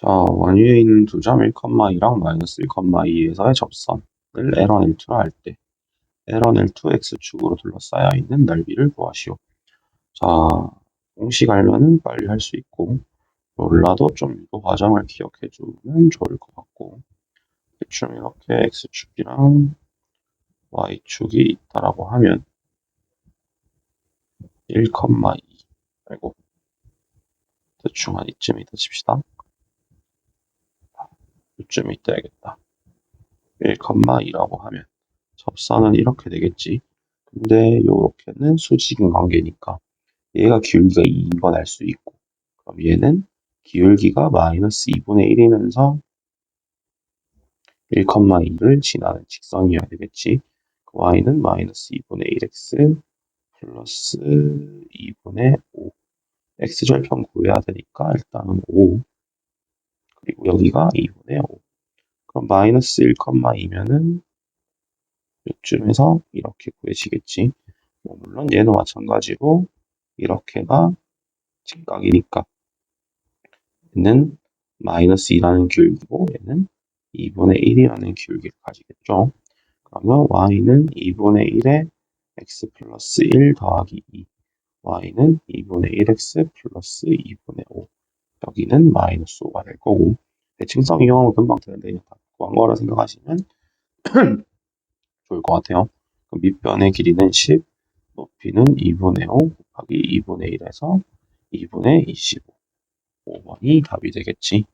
자, 원위에 있는 두 점 1,2랑 마이너스 1,2에서의 접선을 L1, L2라 할 때 L1, L2 X축으로 둘러싸여 있는 넓이를 구하시오. 자, 공식 알면은 빨리 할 수 있고 몰라도 좀 이 과정을 기억해 주면 좋을 것 같고 대충 이렇게 X축이랑 Y축이 있다라고 하면 1,2 아이고 대충 한 이쯤이다 칩시다. 이쯤 있다야겠다. 1,2라고 하면 접선은 이렇게 되겠지. 근데 요렇게는 수직인 관계니까 얘가 기울기가 2인 건알수 있고 그럼 얘는 기울기가 마이너스 2분의 1이면서 1,2를 지나는 직선이어야 되겠지. 그 y는 마이너스 2분의 1x 플러스 2분의 5 x절편 구해야 되니까 일단은 5 그리고 여기가 2분의 5 그럼 마이너스 1,2면은 이쯤에서 이렇게 구해지겠지. 뭐 물론 얘도 마찬가지로 이렇게가 직각이니까 얘는 마이너스 2라는 기울기고 얘는 2분의 1이라는 기울기를 가지겠죠. 그러면 y는 2분의 1에 x 플러스 1 더하기 2 y는 2분의 1x 플러스 2분의 5 여기는 마이너스 5가 될 거고 대칭성 이용하면 금방 되는데 거라 생각하시면 좋을 것 같아요. 그럼 밑변의 길이는 10, 높이는 2분의 5 곱하기 2분의 1에서 2분의 25. 5번이 답이 되겠지.